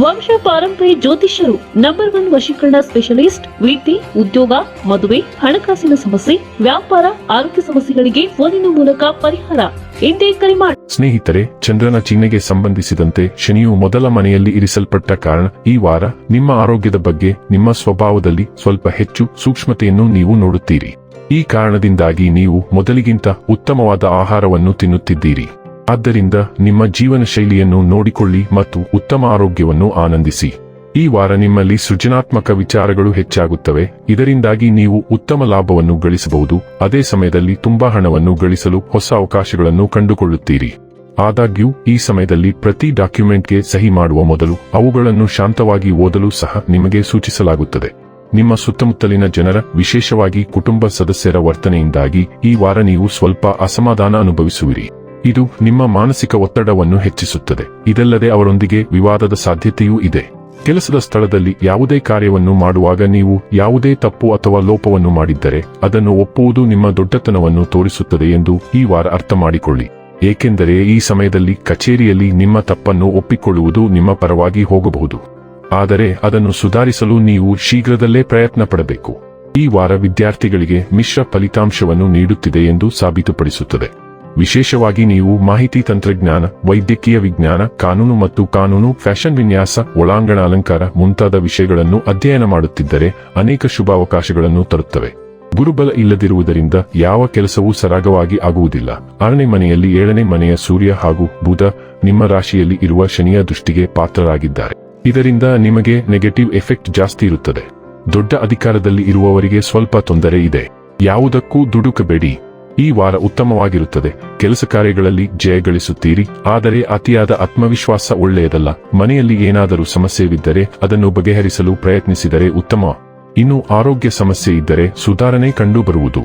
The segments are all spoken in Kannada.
ವಂಶ ಪಾರಂಪರ್ಯ ಜ್ಯೋತಿಷ್ಯರು ನಂಬರ್ ಒನ್ ವಶೀಕರಣ ಸ್ಪೆಷಲಿಸ್ಟ್ ವಿದ್ಯೆ ಉದ್ಯೋಗ, ಮದುವೆ, ಹಣಕಾಸಿನ ಸಮಸ್ಯೆ, ವ್ಯಾಪಾರ, ಆರೋಗ್ಯ ಸಮಸ್ಯೆಗಳಿಗೆ ಫೋನಿನ ಮೂಲಕ ಪರಿಹಾರ. ಎಂದೇ ಕರೆ ಸ್ನೇಹಿತರೆ, ಚಂದ್ರನ ಚಿಹ್ನೆಗೆ ಸಂಬಂಧಿಸಿದಂತೆ ಶನಿಯು ಮೊದಲ ಮನೆಯಲ್ಲಿ ಇರಿಸಲ್ಪಟ್ಟ ಕಾರಣ ಈ ವಾರ ನಿಮ್ಮ ಆರೋಗ್ಯದ ಬಗ್ಗೆ ನಿಮ್ಮ ಸ್ವಭಾವದಲ್ಲಿ ಸ್ವಲ್ಪ ಹೆಚ್ಚು ಸೂಕ್ಷ್ಮತೆಯನ್ನು ನೀವು ನೋಡುತ್ತೀರಿ. ಈ ಕಾರಣದಿಂದಾಗಿ ನೀವು ಮೊದಲಿಗಿಂತ ಉತ್ತಮವಾದ ಆಹಾರವನ್ನು ತಿನ್ನುತ್ತಿದ್ದೀರಿ. ಆದ್ದರಿಂದ ನಿಮ್ಮ ಜೀವನ ಶೈಲಿಯನ್ನು ನೋಡಿಕೊಳ್ಳಿ ಮತ್ತು ಉತ್ತಮ ಆರೋಗ್ಯವನ್ನು ಆನಂದಿಸಿ. ಈ ವಾರ ನಿಮ್ಮಲ್ಲಿ ಸೃಜನಾತ್ಮಕ ವಿಚಾರಗಳು ಹೆಚ್ಚಾಗುತ್ತವೆ. ಇದರಿಂದಾಗಿ ನೀವು ಉತ್ತಮ ಲಾಭವನ್ನು ಗಳಿಸಬಹುದು. ಅದೇ ಸಮಯದಲ್ಲಿ ತುಂಬಾ ಹಣವನ್ನು ಗಳಿಸಲು ಹೊಸ ಅವಕಾಶಗಳನ್ನು ಕಂಡುಕೊಳ್ಳುತ್ತೀರಿ. ಆದಾಗ್ಯೂ, ಈ ಸಮಯದಲ್ಲಿ ಪ್ರತಿ ಡಾಕ್ಯುಮೆಂಟ್ಗೆ ಸಹಿ ಮಾಡುವ ಮೊದಲು ಅವುಗಳನ್ನು ಶಾಂತವಾಗಿ ಓದಲು ಸಹ ನಿಮಗೆ ಸೂಚಿಸಲಾಗುತ್ತದೆ. ನಿಮ್ಮ ಸುತ್ತಮುತ್ತಲಿನ ಜನರ, ವಿಶೇಷವಾಗಿ ಕುಟುಂಬ ಸದಸ್ಯರ ವರ್ತನೆಯಿಂದಾಗಿ ಈ ವಾರ ನೀವು ಸ್ವಲ್ಪ ಅಸಮಾಧಾನ ಅನುಭವಿಸುವಿರಿ. ಇದು ನಿಮ್ಮ ಮಾನಸಿಕ ಒತ್ತಡವನ್ನು ಹೆಚ್ಚಿಸುತ್ತದೆ. ಇದಲ್ಲದೆ ಅವರೊಂದಿಗೆ ವಿವಾದದ ಸಾಧ್ಯತೆಯೂ ಇದೆ. ಕೆಲಸದ ಸ್ಥಳದಲ್ಲಿ ಯಾವುದೇ ಕಾರ್ಯವನ್ನು ಮಾಡುವಾಗ ನೀವು ಯಾವುದೇ ತಪ್ಪು ಅಥವಾ ಲೋಪವನ್ನು ಮಾಡಿದ್ದರೆ, ಅದನ್ನು ಒಪ್ಪುವುದು ನಿಮ್ಮ ದೊಡ್ಡತನವನ್ನು ತೋರಿಸುತ್ತದೆ ಎಂದು ಈ ವಾರ ಅರ್ಥ ಮಾಡಿಕೊಳ್ಳಿ ಏಕೆಂದರೆ ಈ ಸಮಯದಲ್ಲಿ ಕಚೇರಿಯಲ್ಲಿ ನಿಮ್ಮ ತಪ್ಪನ್ನು ಒಪ್ಪಿಕೊಳ್ಳುವುದು ನಿಮ್ಮ ಪರವಾಗಿ ಹೋಗಬಹುದು. ಆದರೆ ಅದನ್ನು ಸುಧಾರಿಸಲು ನೀವು ಶೀಘ್ರದಲ್ಲೇ ಪ್ರಯತ್ನ ಪಡಬೇಕು ಈ ವಾರ ವಿದ್ಯಾರ್ಥಿಗಳಿಗೆ ಮಿಶ್ರ ಫಲಿತಾಂಶವನ್ನು ನೀಡುತ್ತಿದೆ ಎಂದು ಸಾಬೀತುಪಡಿಸುತ್ತದೆ. ವಿಶೇಷವಾಗಿ ನೀವು ಮಾಹಿತಿ ತಂತ್ರಜ್ಞಾನ, ವೈದ್ಯಕೀಯ ವಿಜ್ಞಾನ, ಕಾನೂನು ಮತ್ತು ಕಾನೂನು, ಫ್ಯಾಷನ್ ವಿನ್ಯಾಸ, ಒಳಾಂಗಣ ಅಲಂಕಾರ ಮುಂತಾದ ವಿಷಯಗಳನ್ನು ಅಧ್ಯಯನ ಮಾಡುತ್ತಿದ್ದರೆ ಅನೇಕ ಶುಭಾವಕಾಶಗಳನ್ನು ತರುತ್ತವೆ. ಗುರುಬಲ ಇಲ್ಲದಿರುವುದರಿಂದ ಯಾವ ಕೆಲಸವೂ ಸರಾಗವಾಗಿ ಆಗುವುದಿಲ್ಲ. ಆರನೇ ಮನೆಯಲ್ಲಿ ಏಳನೇ ಮನೆಯ ಸೂರ್ಯ ಹಾಗೂ ಬುಧ ನಿಮ್ಮ ರಾಶಿಯಲ್ಲಿ ಇರುವ ಶನಿಯ ದೃಷ್ಟಿಗೆ ಪಾತ್ರರಾಗಿದ್ದಾರೆ. ಇದರಿಂದ ನಿಮಗೆ ನೆಗೆಟಿವ್ ಎಫೆಕ್ಟ್ ಜಾಸ್ತಿ ಇರುತ್ತದೆ. ದೊಡ್ಡ ಅಧಿಕಾರದಲ್ಲಿ ಇರುವವರಿಗೆ ಸ್ವಲ್ಪ ತೊಂದರೆ ಇದೆ. ಯಾವುದಕ್ಕೂ ದುಡುಕಬೇಡಿ. ಈ ವಾರ ಉತ್ತಮವಾಗಿರುತ್ತದೆ. ಕೆಲಸ ಕಾರ್ಯಗಳಲ್ಲಿ ಜಯ ಗಳಿಸುತ್ತೀರಿ. ಆದರೆ ಅತಿಯಾದ ಆತ್ಮವಿಶ್ವಾಸ ಒಳ್ಳೆಯದಲ್ಲ. ಮನೆಯಲ್ಲಿ ಏನಾದರೂ ಸಮಸ್ಯೆವಿದ್ದರೆ ಅದನ್ನು ಬಗೆಹರಿಸಲು ಪ್ರಯತ್ನಿಸಿದರೆ ಉತ್ತಮ. ಇನ್ನು ಆರೋಗ್ಯ ಸಮಸ್ಯೆ ಇದ್ದರೆ ಸುಧಾರಣೆ ಕಂಡುಬರುವುದು.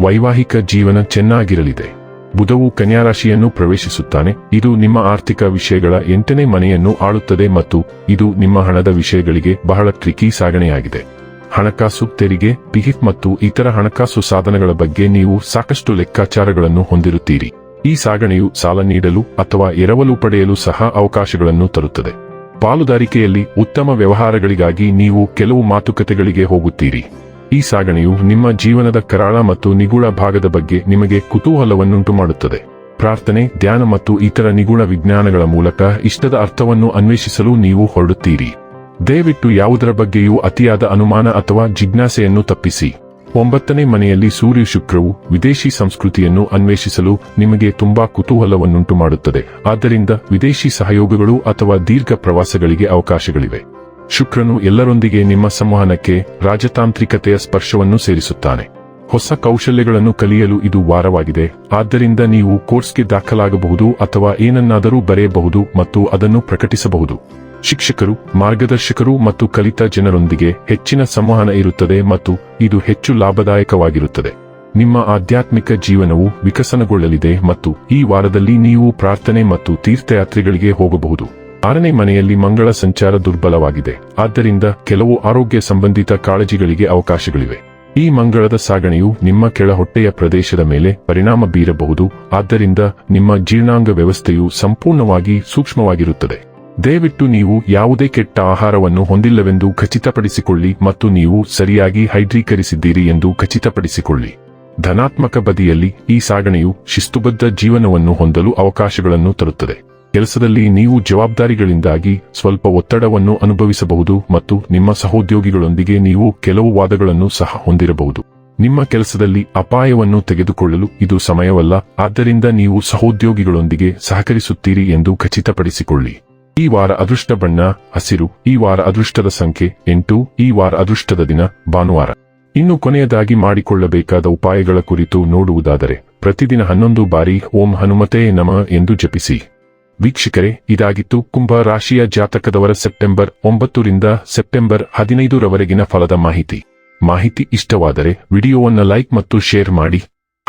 ವೈವಾಹಿಕ ಜೀವನ ಚೆನ್ನಾಗಿರಲಿದೆ. ಬುಧವು ಕನ್ಯಾರಾಶಿಯನ್ನು ಪ್ರವೇಶಿಸುತ್ತಾನೆ. ಇದು ನಿಮ್ಮ ಆರ್ಥಿಕ ವಿಷಯಗಳ ಎಂಟನೇ ಮನೆಯನ್ನು ಆಳುತ್ತದೆ ಮತ್ತು ಇದು ನಿಮ್ಮ ಹಣದ ವಿಷಯಗಳಿಗೆ ಬಹಳ ಟ್ರಿಕಿ ಸಾಗಣೆಯಾಗಿದೆ. ಹಣಕಾಸು ತೆರಿಗೆ ಪಿಹಿಫ್ ಮತ್ತು ಇತರ ಹಣಕಾಸು ಸಾಧನಗಳ ಬಗ್ಗೆ ನೀವು ಸಾಕಷ್ಟು ಲೆಕ್ಕಾಚಾರಗಳನ್ನು ಹೊಂದಿರುತ್ತೀರಿ. ಈ ಸಾಗಣೆಯು ಸಾಲ ನೀಡಲು ಅಥವಾ ಎರವಲು ಪಡೆಯಲು ಸಹ ಅವಕಾಶಗಳನ್ನು ತರುತ್ತದೆ. ಪಾಲುದಾರಿಕೆಯಲ್ಲಿ ಉತ್ತಮ ವ್ಯವಹಾರಗಳಿಗಾಗಿ ನೀವು ಕೆಲವು ಮಾತುಕತೆಗಳಿಗೆ ಹೋಗುತ್ತೀರಿ. ಈ ಸಾಗಣೆಯು ನಿಮ್ಮ ಜೀವನದ ಕರಾಳ ಮತ್ತು ನಿಗೂಢ ಭಾಗದ ಬಗ್ಗೆ ನಿಮಗೆ ಕುತೂಹಲವನ್ನುಂಟು ಮಾಡುತ್ತದೆ ಪ್ರಾರ್ಥನೆ, ಧ್ಯಾನ ಮತ್ತು ಇತರ ನಿಗೂಢ ವಿಜ್ಞಾನಗಳ ಮೂಲಕ ಇಷ್ಟದ ಅರ್ಥವನ್ನು ಅನ್ವೇಷಿಸಲು ನೀವು ಹೊರಡುತ್ತೀರಿ. ದಯವಿಟ್ಟು ಯಾವುದರ ಬಗ್ಗೆಯೂ ಅತಿಯಾದ ಅನುಮಾನ ಅಥವಾ ಜಿಜ್ಞಾಸೆಯನ್ನು ತಪ್ಪಿಸಿ. ಒಂಬತ್ತನೇ ಮನೆಯಲ್ಲಿ ಸೂರ್ಯ ಶುಕ್ರವು ವಿದೇಶಿ ಸಂಸ್ಕೃತಿಯನ್ನು ಅನ್ವೇಷಿಸಲು ನಿಮಗೆ ತುಂಬಾ ಕುತೂಹಲವನ್ನುಂಟು ಮಾಡುತ್ತದೆ. ಆದ್ದರಿಂದ ವಿದೇಶಿ ಸಹಯೋಗಗಳು ಅಥವಾ ದೀರ್ಘ ಪ್ರವಾಸಗಳಿಗೆ ಅವಕಾಶಗಳಿವೆ. ಶುಕ್ರನು ಎಲ್ಲರೊಂದಿಗೆ ನಿಮ್ಮ ಸಂವಹನಕ್ಕೆ ರಾಜತಾಂತ್ರಿಕತೆಯ ಸ್ಪರ್ಶವನ್ನು ಸೇರಿಸುತ್ತಾನೆ. ಹೊಸ ಕೌಶಲ್ಯಗಳನ್ನು ಕಲಿಯಲು ಇದು ವಾರವಾಗಿದೆ. ಆದ್ದರಿಂದ ನೀವು ಕೋರ್ಸ್ಗೆ ದಾಖಲಾಗಬಹುದು ಅಥವಾ ಏನನ್ನಾದರೂ ಬರೆಯಬಹುದು ಮತ್ತು ಅದನ್ನು ಪ್ರಕಟಿಸಬಹುದು. ಶಿಕ್ಷಕರು, ಮಾರ್ಗದರ್ಶಕರು ಮತ್ತು ಕಲಿತ ಜನರೊಂದಿಗೆ ಹೆಚ್ಚಿನ ಸಂವಹನ ಇರುತ್ತದೆ ಮತ್ತು ಇದು ಹೆಚ್ಚು ಲಾಭದಾಯಕವಾಗಿರುತ್ತದೆ. ನಿಮ್ಮ ಆಧ್ಯಾತ್ಮಿಕ ಜೀವನವು ವಿಕಸನಗೊಳ್ಳಲಿದೆ ಮತ್ತು ಈ ವಾರದಲ್ಲಿ ನೀವು ಪ್ರಾರ್ಥನೆ ಮತ್ತು ತೀರ್ಥಯಾತ್ರೆಗಳಿಗೆ ಹೋಗಬಹುದು. ಆರನೇ ಮನೆಯಲ್ಲಿ ಮಂಗಳ ಸಂಚಾರ ದುರ್ಬಲವಾಗಿದೆ. ಆದ್ದರಿಂದ ಕೆಲವು ಆರೋಗ್ಯ ಸಂಬಂಧಿತ ಕಾಳಜಿಗಳಿಗೆ ಅವಕಾಶಗಳಿವೆ. ಈ ಮಂಗಳದ ಸಾಗಣೆಯು ನಿಮ್ಮ ಕೆಳಹೊಟ್ಟೆಯ ಪ್ರದೇಶದ ಮೇಲೆ ಪರಿಣಾಮ ಬೀರಬಹುದು. ಆದ್ದರಿಂದ ನಿಮ್ಮ ಜೀರ್ಣಾಂಗ ವ್ಯವಸ್ಥೆಯು ಸಂಪೂರ್ಣವಾಗಿ ಸೂಕ್ಷ್ಮವಾಗಿರುತ್ತದೆ. ದಯವಿಟ್ಟು ನೀವು ಯಾವುದೇ ಕೆಟ್ಟ ಆಹಾರವನ್ನು ಹೊಂದಿಲ್ಲವೆಂದು ಖಚಿತಪಡಿಸಿಕೊಳ್ಳಿ ಮತ್ತು ನೀವು ಸರಿಯಾಗಿ ಹೈಡ್ರೀಕರಿಸಿದ್ದೀರಿ ಎಂದು ಖಚಿತಪಡಿಸಿಕೊಳ್ಳಿ. ಧನಾತ್ಮಕ ಬದಿಯಲ್ಲಿ ಈ ಸಾಗಣೆಯು ಶಿಸ್ತುಬದ್ಧ ಜೀವನವನ್ನು ಹೊಂದಲು ಅವಕಾಶಗಳನ್ನು ತರುತ್ತದೆ. ಕೆಲಸದಲ್ಲಿ ನೀವು ಜವಾಬ್ದಾರಿಗಳಿಂದಾಗಿ ಸ್ವಲ್ಪ ಒತ್ತಡವನ್ನು ಅನುಭವಿಸಬಹುದು ಮತ್ತು ನಿಮ್ಮ ಸಹೋದ್ಯೋಗಿಗಳೊಂದಿಗೆ ನೀವು ಕೆಲವು ವಾದಗಳನ್ನು ಸಹ ಹೊಂದಿರಬಹುದು. ನಿಮ್ಮ ಕೆಲಸದಲ್ಲಿ ಅಪಾಯವನ್ನು ತೆಗೆದುಕೊಳ್ಳಲು ಇದು ಸಮಯವಲ್ಲ, ಆದ್ದರಿಂದ ನೀವು ಸಹೋದ್ಯೋಗಿಗಳೊಂದಿಗೆ ಸಹಕರಿಸುತ್ತೀರಿ ಎಂದು ಖಚಿತಪಡಿಸಿಕೊಳ್ಳಿ. ಈ ವಾರ ಅದೃಷ್ಟ ಬಣ್ಣ, ಹಸಿರು. ಈ ವಾರ ಅದೃಷ್ಟದ ಸಂಖ್ಯೆ ಎಂಟು. ಈ ವಾರ ಅದೃಷ್ಟದ ದಿನ, ಭಾನುವಾರ. ಇನ್ನು ಕೊನೆಯದಾಗಿ ಮಾಡಿಕೊಳ್ಳಬೇಕಾದ ಉಪಾಯಗಳ ಕುರಿತು ನೋಡುವುದಾದರೆ, ಪ್ರತಿದಿನ ಹನ್ನೊಂದು ಬಾರಿ ಓಂ ಹನುಮತೇ ನಮ ಎಂದು ಜಪಿಸಿ. ವೀಕ್ಷಕರೇ, ಇದಾಗಿತ್ತು ಕುಂಭ ರಾಶಿಯ ಜಾತಕದವರ ಸೆಪ್ಟೆಂಬರ್ ಒಂಬತ್ತರಿಂದ ಸೆಪ್ಟೆಂಬರ್ ಹದಿನೈದರವರೆಗಿನ ಫಲದ ಮಾಹಿತಿ. ಮಾಹಿತಿ ಇಷ್ಟವಾದರೆ ವಿಡಿಯೋವನ್ನು ಲೈಕ್ ಮತ್ತು ಶೇರ್ ಮಾಡಿ.